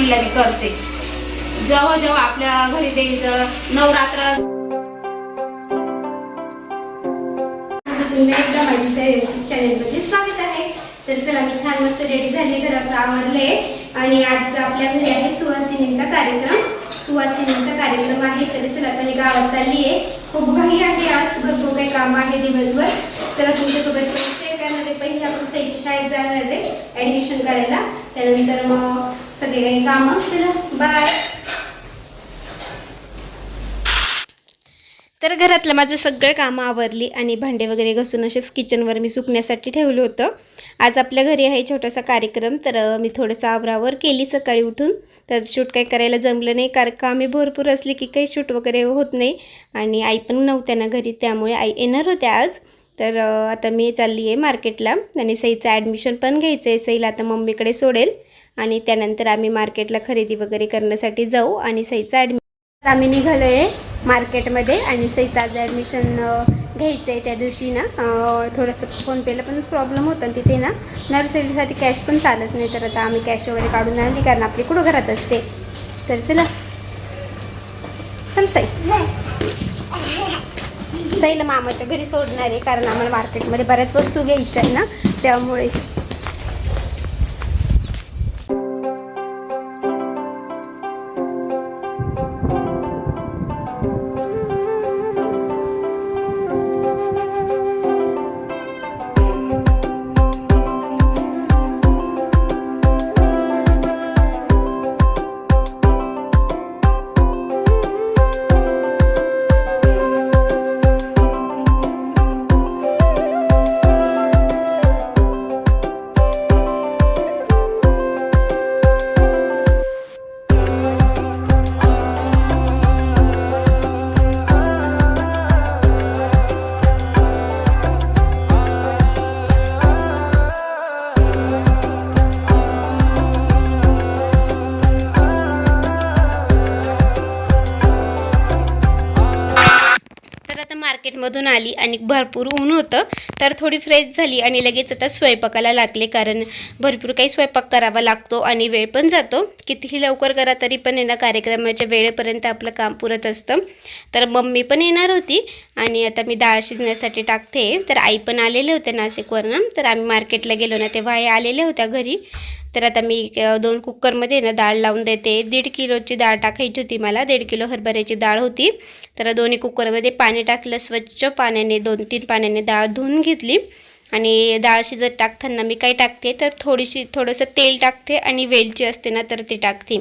लक्ष्मीला मी करते. जेव्हा जेव्हा आपल्या घरी द्यायचं नवरात्र एकदा माझ्या चॅनेलमध्ये स्वागत आहे. तर चला मी छान मस्त रेडी झाली घरात आवरले आणि आज आपल्या घरी आहे सुवासिनींचा कार्यक्रम. सुवासिनींचा कार्यक्रम आहे तर चला आता मी गावात चालली आहे खूप घाई आहे आज भरपूर काही काम आहे दिवसभर. चला तुमच्यासोबत शेअर करणार आहे. पहिले आपण शाळेत जाणार आहे ॲडमिशन करायला. त्यानंतर मग सगळे काही कामं चला बाय तर घरातलं माझं सगळं कामं आवरली आणि भांडे वगैरे घासून असेच किचनवर मी सुकण्यासाठी ठेवलं होतं. आज आपल्या घरी आहे छोटासा कार्यक्रम तर मी थोडंसं आवरावर केली सकाळी उठून. तर शूट काही करायला जमलं नाही कारण कामे भरपूर असली की काही शूट वगैरे होत नाही. आणि आई पण नव्हत्या ना घरी त्यामुळे आई येणार होत्या आज. तर आता मी चालली आहे मार्केटला आणि सईचं ॲडमिशन पण घ्यायचं आहे सईला आता मम्मीकडे सोडेल. आणि त्यानंतर आम्ही मार्केटला खरेदी वगैरे करण्यासाठी जाऊ आणि सईचा ॲडमिशन आम्ही निघालो आहे मार्केटमध्ये आणि सईचा आज ॲडमिशन घ्यायचं आहे त्या दिवशी ना. थोडंसं फोनपेला पण प्रॉब्लेम होता तिथे ना. नर्सरीसाठी कॅश पण चालत नाही तर आता आम्ही कॅश वगैरे काढून आणली कारण आपली कुठं घरात असते. तर चला. चल सई. सईला मामाच्या घरी सोडणार आहे कारण आम्हाला मार्केटमध्ये बऱ्याच वस्तू घ्यायच्या आहे ना. त्यामुळे आता आली आणि भरपूर ऊन होतं तर थोडी फ्रेश झाली आणि लगेच आता स्वयंपाकाला लागले. कारण भरपूर काही स्वयंपाक करावा लागतो आणि वेळ पण जातो. कितीही लवकर करा तरी पण येणार कार्यक्रमाच्या वेळेपर्यंत आपलं काम पुरत असतं. तर मम्मी पण येणार होती आणि आता मी डाळ शिजण्यासाठी टाकते. तर आई पण आलेले होते नाशिकवरनं. तर आम्ही मार्केटला गेलो ना तेव्हा आई आलेल्या होत्या घरी. तर आता मी दोन कुकरमध्ये ना डाळ लावून देते. दीड किलोची डाळ टाकायची होती मला. दीड किलो हरभऱ्याची डाळ होती. तर दोन्ही कुकरमध्ये पाणी टाकलं स्वच्छ पाण्याने दोन तीन पाण्याने डाळ धुवून घेतली. आणि डाळ शिजत टाकताना मी काय टाकते तर थोडीशी थोडंसं तेल टाकते आणि वेलची असते ना तर ती टाकते.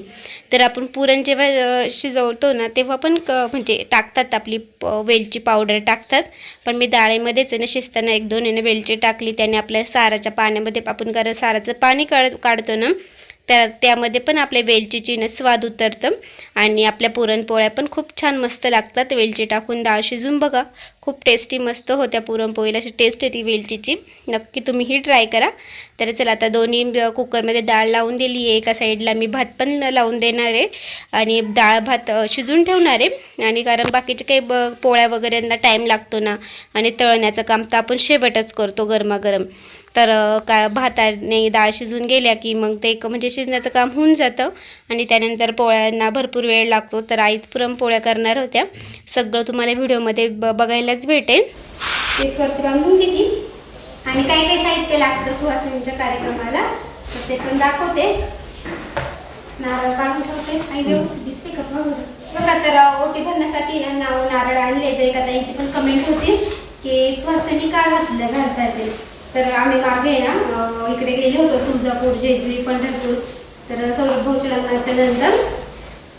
तर आपण पुरण जेव्हा शिजवतो ना तेव्हा पण क म्हणजे टाकतात आपली प- वेलची पावडर टाकतात. पण मी डाळीमध्येच आहे ना शिजताना एक दोन आहे वेलची टाकली त्याने आपल्या साराच्या पाण्यामध्ये आपण कारण साराचं पाणी काढ काढतो ना त्या त्यामध्ये पण आपल्या वेलचीची ना स्वाद उतरतं. आणि आपल्या पुरणपोळ्या पण खूप छान मस्त लागतात. वेलची टाकून डाळ शिजून बघा. खूप टेस्टी मस्त होत्या पुरणपोळीला. अशी टेस्ट येते वेलचीची. नक्की तुम्ही ही ट्राय करा. तर चला आता दोन्ही कुकरमध्ये डाळ लावून दिली आहे. एका साईडला मी भात पण लावून देणार आहे. आणि डाळ भात शिजून ठेवणार आहे. आणि कारण बाकीचे काही ब पोळ्या वगैरेंना टाईम लागतो ना. आणि तळण्याचं काम तर आपण शेवटच करतो गरमागरम. तर का भाताने डाळ शिजून गेल्या की मग ते एक म्हणजे शिजण्याचं काम होऊन जातं आणि त्यानंतर पोळ्यांना भरपूर वेळ लागतो. तर आईच पुरणपोळ्या करणार होत्या. सगळं तुम्हाला व्हिडिओमध्ये ब बघायलाच भेटेल. तेचवरती बांधून घेतली आणि काही काही साहित्य लागतं सुहासिनीच्या कार्यक्रमाला. तर ते पण दाखवते. नारळ काढून ठेवते. आणि व्यवस्थित दिसते का बघा तर ओटी भरण्यासाठी ना नाव नारळ आणले तर एका ताईची पण कमेंट होती की सुहासिनी का घातलं घालतात ते? तर आम्ही मागे ना इकडे गेलो होतो तुळजापूर जेजुरी पंढरपूर. तर सौरभ भाऊच्या लग्नाच्या नंतर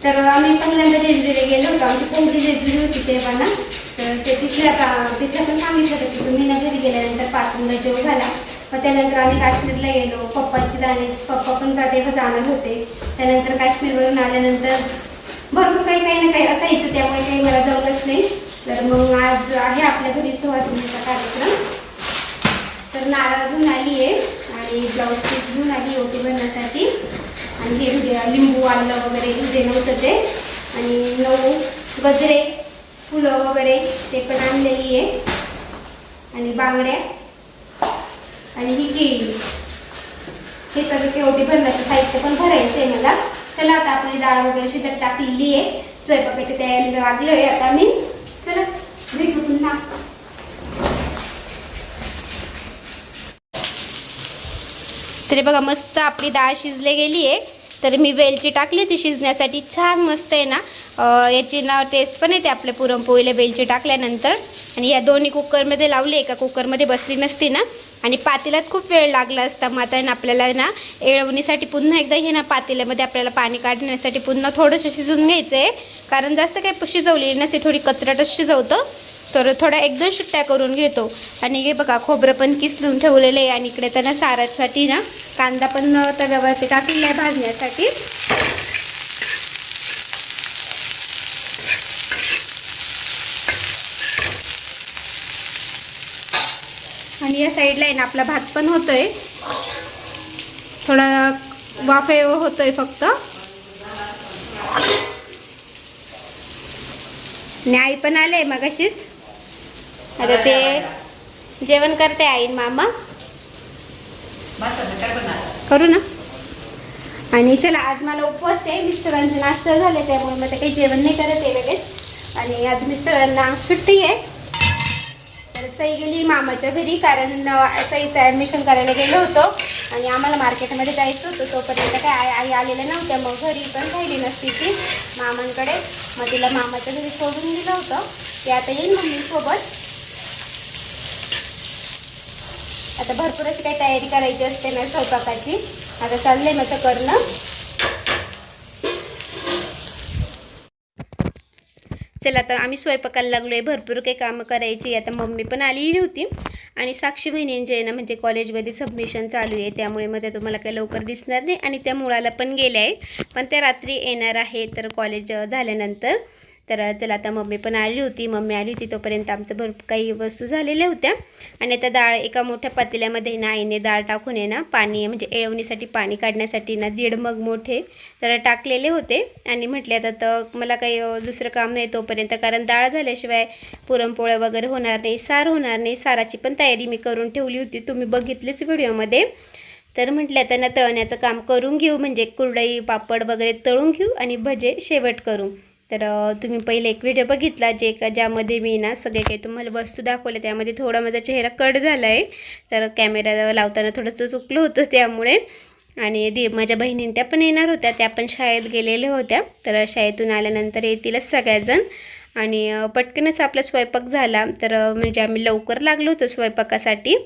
तर आम्ही पहिल्यांदा जेजुरीला गेलो होतो. आमची पहिली जेजुरी होती तेव्हा ना. तर ते तिथल्या का- तिथल्या पण सांगितलं होतं की तुम्ही ना घरी गेल्यानंतर पाच मुलं जेव झाला मग त्यानंतर आम्ही काश्मीरला गेलो. पप्पाची जाणे पप्पा पण जा- तेव्हा जाणार होते. त्यानंतर काश्मीरवरून आल्यानंतर भरपूर काही काही ना काही असायचं. त्यामुळे काही मला जमलंच नाही. तर मग आज आहे आपल्या घरी सुवासिनीचा नारळ घेऊन आली आहे आणि ब्लाऊज पीस घेऊन आली ओटी बनण्यासाठी आणि हे म्हणजे लिंबू आलं वगैरे जे नव्हतं ते. आणि नऊ गजरे फुलं वगैरे ते पण आणलेली आहे. आणि बांगड्या. आणि ही केळी. हे सगळं केवटी भरण्याचं साहित्य पण भरायचं आहे मला. चला आता आपली डाळ वगैरे शिजत टाकलेली आहे. स्वयंपाकाची तयारीला लागलोय आता मी. चला भेटू पुन्हा. तरी बघा मस्त आपली डाळ शिजले गेली आहे. तर मी वेलची टाकली ती शिजण्यासाठी छान मस्त आहे ना याची ना टेस्ट पण येते आपल्या पुरणपोळीला वेलची टाकल्यानंतर. आणि या दोन्ही कुकरमध्ये लावली एका कुकरमध्ये बसली नसती ना. आणि पातेल्यात खूप वेळ लागला असता मग आता ना आपल्याला ना एळवणीसाठी पुन्हा एकदा हे ना पातेल्यामध्ये आपल्याला पाणी काढण्यासाठी पुन्हा थोडंसं शिजून घ्यायचं आहे कारण जास्त काही शिजवलेली नसते थोडी कचरटच शिजवतं. तर थोड्या एक दोन शिट्ट्या करून घेतो. आणि हे बघा खोबरं पण किसलून ठेवलेलं आहे. आणि इकडे त्यांना सारासाठी ना कांदा पण तव्यावरती टाकलेला आहे भाजण्यासाठी. आणि या साईडला आहे ना आपला भात पण होतोय. थोडा वाफे होतोय फक्त. आणि आई पण आले मगाशीच. आता ते जेवण करते आई आणि मामा. करू ना. आणि चला आज मला उपवास आहे. मिस्टरांचे नाश्ता झाले त्यामुळे मग ते काही जेवण नाही करत आहे लगेच. आणि आज मिस्टरांना सुट्टी आहे. तर सई गेली मामाच्या घरी कारण सईचं ॲडमिशन करायला गेलो होतो. आणि आम्हाला मार्केटमध्ये जायचं होतं. तोपर्यंत काय आई आई आलेल्या नव्हत्या. मग घरी पण राहिली नसती ती मामांकडे. मग तिला मामाच्या घरी सोडून दिलं होतं. ते आता येईल मम्मीसोबत आता भरपूर अशी काही तयारी करायची असते ना स्वयंपाकाची. आता चाललंय माझं करणं. चला आता आम्ही स्वयंपाकाला लागलो आहे भरपूर काही कामं करायची. आता मम्मी पण आलेली होती आणि साक्षी बहिणींचे आहे ना म्हणजे कॉलेजमध्ये सबमिशन चालू आहे. त्यामुळे मग त्या तुम्हाला काही लवकर दिसणार नाही. आणि त्या मुळाला पण गेल्या आहे पण त्या रात्री येणार आहे तर कॉलेज झाल्यानंतर. तर चला आता मम्मी पण आली होती. मम्मी आली होती तोपर्यंत आमचं भरपूर काही वस्तू झालेल्या होत्या. आणि आता डाळ एका मोठ्या पातेल्यामध्ये ना आईने डाळ टाकून आहे ना पाणी म्हणजे एळवणीसाठी पाणी काढण्यासाठी ना दीड मग मोठे तर टाकलेले होते. आणि म्हटले आता तर मला काही दुसरं काम नाही तोपर्यंत कारण डाळ झाल्याशिवाय पुरणपोळ्या वगैरे होणार नाही सार होणार नाही. साराची पण तयारी मी करून ठेवली होती. तुम्ही बघितलीच व्हिडिओमध्ये. तर म्हटलं त्यांना तळण्याचं काम करून घेऊ. म्हणजे कुरडई पापड वगैरे तळून घेऊ आणि भजे शेवट करू. तर तुम्ही पहिले एक व्हिडिओ बघितला जे का ज्यामध्ये मी ना सगळे काही तुम्हाला वस्तू दाखवल्या त्यामध्ये थोडा माझा चेहरा कट झाला आहे तर कॅमेरा लावताना थोडंसं चुकलं होतं त्यामुळे. आणि दि माझ्या बहिणीं त्या पण येणार होत्या त्या पण शाळेत गेलेल्या होत्या. तर शाळेतून आल्यानंतर येतीलच सगळ्याजण. आणि पटकनच आपला स्वयंपाक झाला. तर म्हणजे आम्ही लवकर लागलो होतो स्वयंपाकासाठी.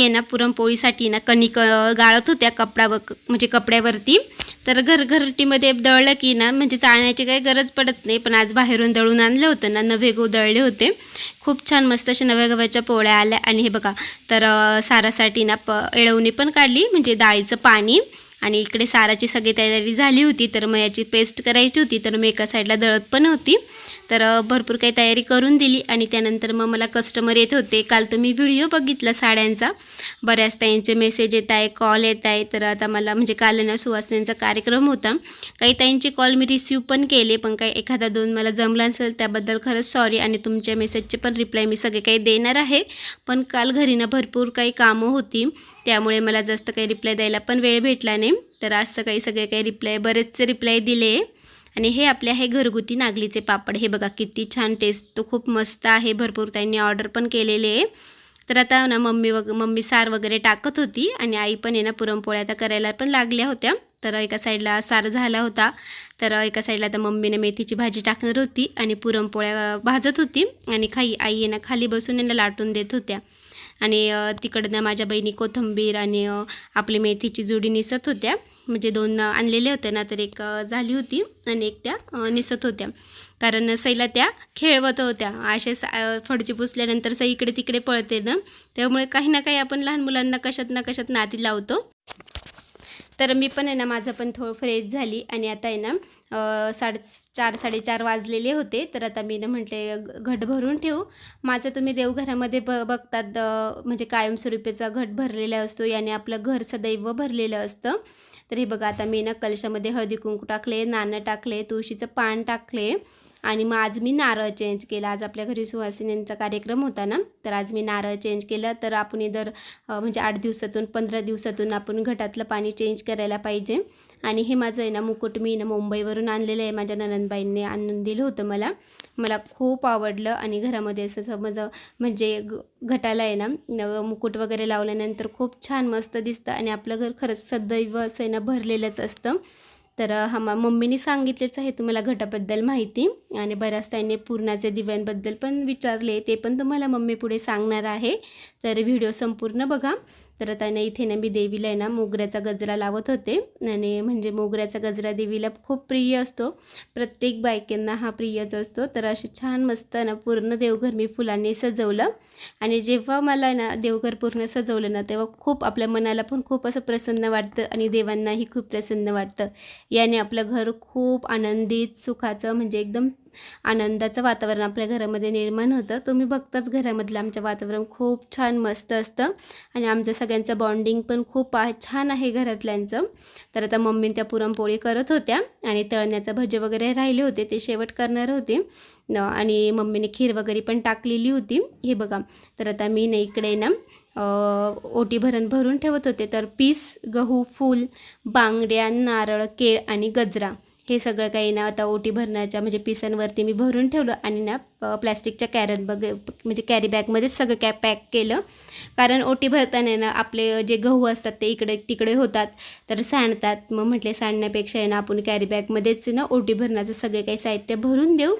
आहे ना पुरणपोळीसाठी ना कणिक गाळत होत्या कपडा म्हणजे कपड्यावरती. तर घरघरटीमध्ये दळलं की ना म्हणजे चाळण्याची काही गरज पडत नाही पण आज बाहेरून दळून आणलं होतं ना नवे गहू दळले होते. खूप छान मस्त अशा नव्या गव्याच्या पोळ्या आल्या. आणि हे बघा तर सारासाठी ना प एळवणी पण काढली म्हणजे डाळीचं पाणी. आणि इकडे साराची सगळी तयारी झाली होती तर मग याची पेस्ट करायची होती तर मी एका साईडला दळत पण होती. तर भरपूर काही तयारी करून दिली आणि त्यानंतर मग मला कस्टमर येत होते. काल तुम्ही व्हिडिओ बघितला साड्यांचा. बऱ्याच ताईंचे मेसेज येत आहे कॉल येत आहे. तर आता मला म्हणजे काल ना सुवासिनींचा कार्यक्रम होता. काही ताईंचे कॉल मी रिसीव पण केले पण काही एखादा दोन मला जमला नसेल त्याबद्दल खरंच सॉरी आणि तुमच्या मेसेजचे पण रिप्लाय मी सगळे काही देणार आहे. पण काल घरी ना भरपूर काही कामं होती. त्यामुळे मला जास्त काही रिप्लाय द्यायला पण वेळ भेटला नाही. तर आज सकाळी सगळे काही रिप्लाय बरेचसे रिप्लाय दिले. आणि हे आपले आहे घरगुती नागलीचे पापड. हे बघा किती छान टेस्ट तो खूप मस्त आहे. भरपूर त्यांनी ऑर्डर पण केलेले आहे. तर आता ना मम्मी वग मम्मी सार वगैरे टाकत होती आणि आई पण आहे ना पुरणपोळ्या आता करायला पण लागल्या होत्या. तर एका साईडला सार झाला होता. तर एका साईडला आता मम्मीने मेथीची भाजी टाकणार होती आणि पुरणपोळ्या भाजत होती. आणि खाई आई आहे ना खाली बसून यांना लाटून देत होत्या. आणि तिकडनं माझ्या बहिणी कोथंबीर आणि आपली मेथीची जुडी निसत होत्या. म्हणजे दोन आणलेले होते ना तर एक झाली होती आणि एक त्या निसत होत्या. कारण सईला त्या खेळवत होत्या. असे सा फडची पुसल्यानंतर सई इकडे तिकडे पळते ना त्यामुळे काही ना काही आपण लहान मुलांना कशात ना कशात नाती लावतो. तर मी पण आहे ना माझं पण थोडं फ्रेश झाली आणि आता आहे ना साडे चार साडेचार वाजलेले होते. तर आता मी ना म्हटले ग- घट भरून ठेवू. माझं तुम्ही देवघरामध्ये ब बघतात म्हणजे कायमस्वरूपीचा घट भरलेला असतो. याने आपलं घर सदैव भरलेलं असतं. तर हे बघा आता मी ना कलशामध्ये हळदी कुंकू टाकले नाणं टाकले तुळशीचं पान टाकले. आणि मग आज मी नारळ चेंज केला. आज आपल्या घरी सुहासिनींचा कार्यक्रम होता ना तर आज मी नारळ चेंज केलं. तर आपण दर म्हणजे आठ दिवसातून पंधरा दिवसातून आपण घटातलं पाणी चेंज करायला पाहिजे. आणि हे माझं आहे ना मुकुट मी ना मुंबईवरून आणलेलं आहे. माझ्या ननंदबाईंनी आणून दिलं होतं मला. मला खूप आवडलं आणि घरामध्ये असं समज म्हणजे ग- घटाला आहे ना न- मुकुट वगैरे लावल्यानंतर खूप छान मस्त दिसतं. आणि आपलं घर खरंच सदैव असं आहे ना भरलेलंच असतं. तर हा मा मम्मीने सांगितलेच आहे तुम्हाला घटाबद्दल माहिती आणि बऱ्याच त्यांनी पूर्णाच्या दिव्यांबद्दल पण विचारले ते पण तुम्हाला मम्मी पुढे सांगणार आहे. तर व्हिडिओ संपूर्ण बघा. तर त्याने इथे ना मी देवीला आहे ना मोगऱ्याचा गजरा लावत होते. आणि म्हणजे मोगऱ्याचा गजरा देवीला खूप प्रिय असतो. प्रत्येक बायकांना हा प्रियच असतो. तर असे छान मस्त ना पूर्ण देवघर मी फुलांनी सजवलं. आणि जेव्हा मला ना देवघर पूर्ण सजवलं ना तेव्हा खूप आपल्या मनाला पण खूप असं प्रसन्न वाटतं आणि देवांनाही खूप प्रसन्न वाटतं. याने आपलं घर खूप आनंदित सुखाचं म्हणजे एकदम आनंदाचं वातावरण आपल्या घरामध्ये निर्माण होतं. तुम्ही बघताच घरामधलं आमचं वातावरण खूप छान मस्त असतं. आणि आमचं सगळ्यांचं बॉन्डिंग पण खूप छान आहे घरातल्यांचं. तर आता मम्मी त्या पुरणपोळी करत होत्या आणि तळण्याचं भजे वगैरे राहिले होते ते शेवट करणार होते. आणि मम्मीने खीर वगैरे पण टाकलेली होती. हे बघा तर आता मी ना इकडे ना ओटी भरण भरून ठेवत होते. तर पीस गहू फूल बांगड्या नारळ केळ आणि गजरा. हे सगळं काही ना आता ओटी भरण्याच्या म्हणजे पिसांवरती मी भरून ठेवलं आणि ना प्लॅस्टिकच्या कॅरन बग म्हणजे कॅरी बॅगमध्येच सगळं कॅ पॅक केलं. कारण ओटी भरताना ना आपले जे गहू असतात ते इकडे तिकडे होतात तर सांडतात. मग म्हटले सांडण्यापेक्षा आहे ना आपण कॅरी बॅगमध्येच ना ओटी भरण्याचं सगळे काही साहित्य भरून देऊ.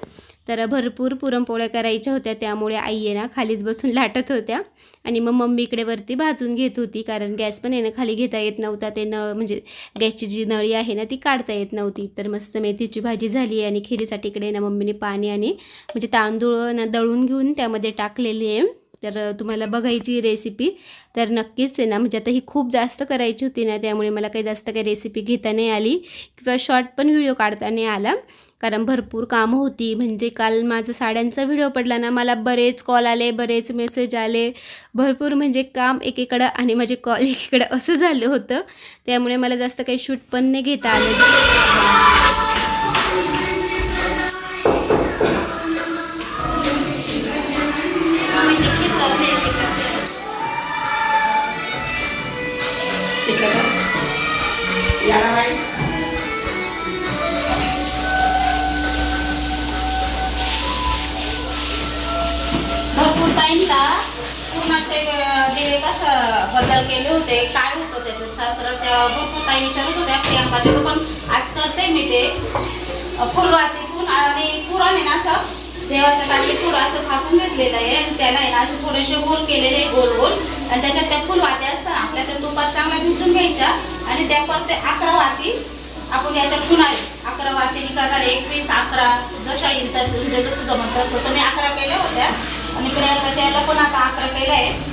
तर भरपूर पुरणपोळ्या करायच्या होत्या. त्यामुळे आई आहे ना खालीच बसून लाटत होत्या. आणि मग मम्मी इकडे वरती भाजून घेत होती कारण गॅस पण आहे ना खाली घेता येत नव्हता. ते नळ म्हणजे गॅसची जी नळी आहे ना ती काढता येत नव्हती. तर मस्त मेथीची भाजी झाली आणि खिरीसाठी इकडे ना मम्मीने पाणी आणि म्हणजे तांदूळ दळून घेऊन त्यामध्ये टाकलेली आहे. तर तुम्हाला बघायची रेसिपी तर नक्कीच आहे ना म्हणजे आता ही खूप जास्त करायची होती ना त्यामुळे मला काही जास्त काही रेसिपी घेता नाही आली किंवा शॉर्ट पण व्हिडिओ काढता नाही आला. कारण भरपूर कामं होती. म्हणजे काल माझा साड्यांचा व्हिडिओ पडला ना मला बरेच कॉल आले बरेच मेसेज आले. भरपूर म्हणजे काम एकीकडं आणि माझे कॉल एकीकडं असं झालं होतं. त्यामुळे मला जास्त काही शूट पण नाही घेता आलं. बदल केले होते. काय होतं त्याचं? सासरा त्या भरपूर ताई विचारत होत्या प्रियांकाचे पण आज करते मी ते फुलवाती फुलवातीतून आणि पुराने आहे ना असं देवाच्या काठी थोडं असं थापून घेतलेलं आहे आणि त्याला आहे ना असे थोडेसे गोल केलेले गोल गोल. आणि त्याच्यात त्या फुलवात्या असतात आपल्या त्या तुपात चांगल्या भिजून घ्यायच्या आणि त्या परत ते अकरा वाती आपण याच्यात पुन्हा अकरा वातीने करणार एकवीस अकरा जशा येईल तसं म्हणजे जसं जमत तसं. तर मी अकरा केल्या होत्या आणि प्रियांकाच्या याला पण आता अकरा केल्या आहे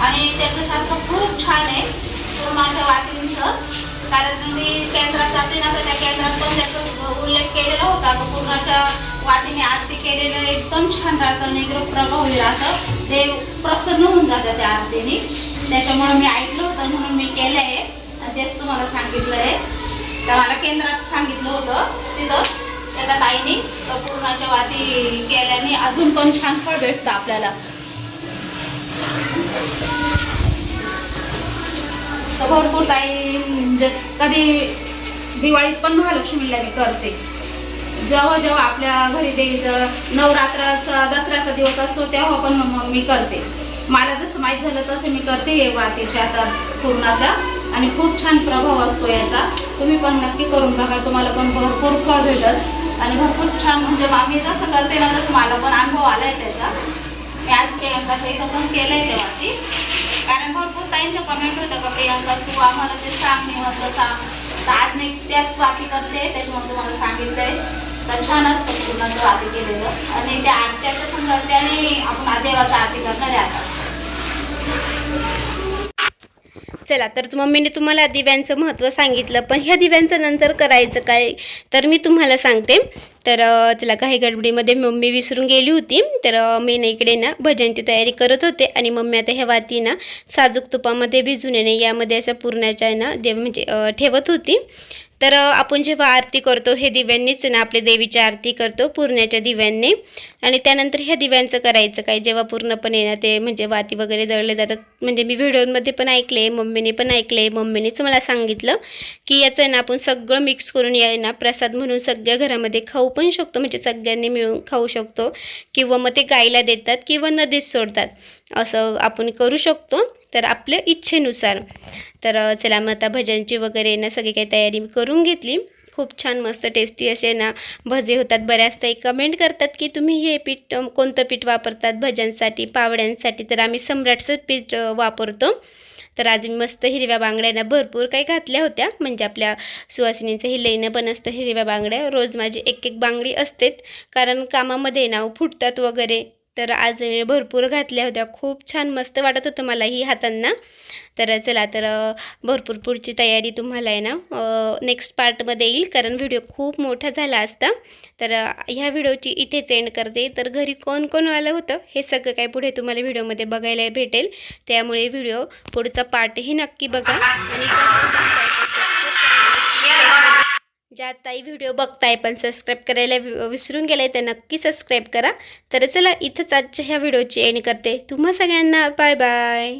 आणि त्याचं शास्त्र खूप छान आहे. माझ्या वातींचं. कारण मी केंद्रात जाते ना तर त्या केंद्रात पण त्याचा उल्लेख केलेला होता. की पूर्णाच्या वातीने आरती केलेलं एकदम छान राहतं. निग्रह प्रभावी राहतं. ते प्रसन्न होऊन जातं त्या आरतीने. त्याच्यामुळे मी ऐकलं होतं म्हणून मी केलं आहे. तेच तुम्हाला सांगितलं आहे. तर मला केंद्रात सांगितलं होतं तिथं त्याला ताईने. तर पूर्णाच्या वाती केल्याने अजून पण छान फळ भेटतं आपल्याला. तर भरपूर ताई म्हणजे कधी दिवाळीत पण महालक्ष्मीला मी करते. जेव्हा जेव्हा आपल्या घरी देवीचं नवरात्राचा दसऱ्याचा दिवस असतो तेव्हा पण मग मी करते. मला जसं माहीत झालं तसं मी करते हे वातीच्या आता पूर्णाच्या. आणि खूप छान प्रभाव असतो याचा. तुम्ही पण नक्की करून बघा तुम्हाला पण भरपूर फळ भेटत आणि भरपूर छान म्हणजे आम्ही जसं करते ना तसं मला पण अनुभव आला आहे त्याचा. मी आज प्रियांकाच्या इथं पण केलं आहे ते कारण भरपूर ताईंच्या कमेंट होतं का प्रियांका तू आम्हाला ते सांग म्हटलं सांग. तर आज मी त्याच स्वाती करते त्याच्यामुळे तुम्हाला सांगितलंय. तर छान असतं पूर्णाच्या वाती केलेलं. आणि त्या आरत्याच्या संग त्याने आपण देवाची आरती करणार आहे आता. चला तर मम्मीने तुम्हाला दिव्यांचं महत्त्व सांगितलं पण ह्या दिव्यांचं नंतर करायचं काय तर मी तुम्हाला सांगते. तर चला काही गडबडीमध्ये मम्मी विसरून गेली होती. तर मी ना इकडे ना भजनची तयारी करत होते आणि मम्मी आता ह्या वाती ना साजूक तुपामध्ये भिजून येणे यामध्ये अशा पूर्णाच्या ना देव म्हणजे ठेवत होती. तर आपण जेव्हा आरती करतो हे दिव्यांनीच ना आपल्या देवीची आरती करतो पूर्ण्याच्या दिव्यांनी. आणि त्यानंतर ह्या दिव्यांचं करायचं काय? जेव्हा पूर्णपणे ना ते म्हणजे वाती वगैरे जळले जातात. म्हणजे मी व्हिडिओमध्ये पण ऐकले मम्मीने पण ऐकले मम्मीनेच मला सांगितलं की याचं आहे ना आपण सगळं मिक्स करून या ना प्रसाद म्हणून सगळ्या घरामध्ये खाऊ पण शकतो. म्हणजे सगळ्यांनी मिळून खाऊ शकतो. किंवा मग ते गायला देतात किंवा नदीत सोडतात. असं आपण करू शकतो. तर आपल्या इच्छेनुसार. तर चला मग आता भजनची वगैरे ना सगळी काही तयारी मी करून घेतली. खूप छान मस्त टेस्टी असे ना भजे होतात. बऱ्याच ताई कमेंट करतात की तुम्ही हे पीठ कोणतं पीठ वापरतात? भज्यांसाठी पावड्यांसाठी. तर आम्ही सम्राटचंच पीठ वापरतो. तर आज मी मस्त हिरव्या बांगड्यांना भरपूर काही घातल्या होत्या. म्हणजे आपल्या सुवासिनीचं हे लेणं पण असतं हिरव्या बांगड्या. रोज माझी एक एक बांगडी असतेच. कारण कामामध्ये ना फुटतात वगैरे. तर आज भरपूर घातल्या होत्या. खूप छान मस्त वाटत होतं मला ही हातांना. तर चला तर भरपूर पुढची तयारी तुम्हाला आहे ना नेक्स्ट पार्टमध्ये येईल. कारण व्हिडिओ खूप मोठा झाला असता. तर ह्या व्हिडिओची इथेच एंड करते. तर घरी कोण कोण आलं होतं हे सगळं काय पुढे तुम्हाला व्हिडिओमध्ये बघायला भेटेल. त्यामुळे व्हिडिओ पुढचा पार्टही नक्की बघा. आणि ज्या ताई व्हिडिओ बघताय पण सबस्क्राईब करायला वि- विसरून गेलाय तर नक्की सबस्क्राईब करा. तर चला इथंच आजच्या ह्या व्हिडिओची एंड करते. तुम्हा सगळ्यांना बाय बाय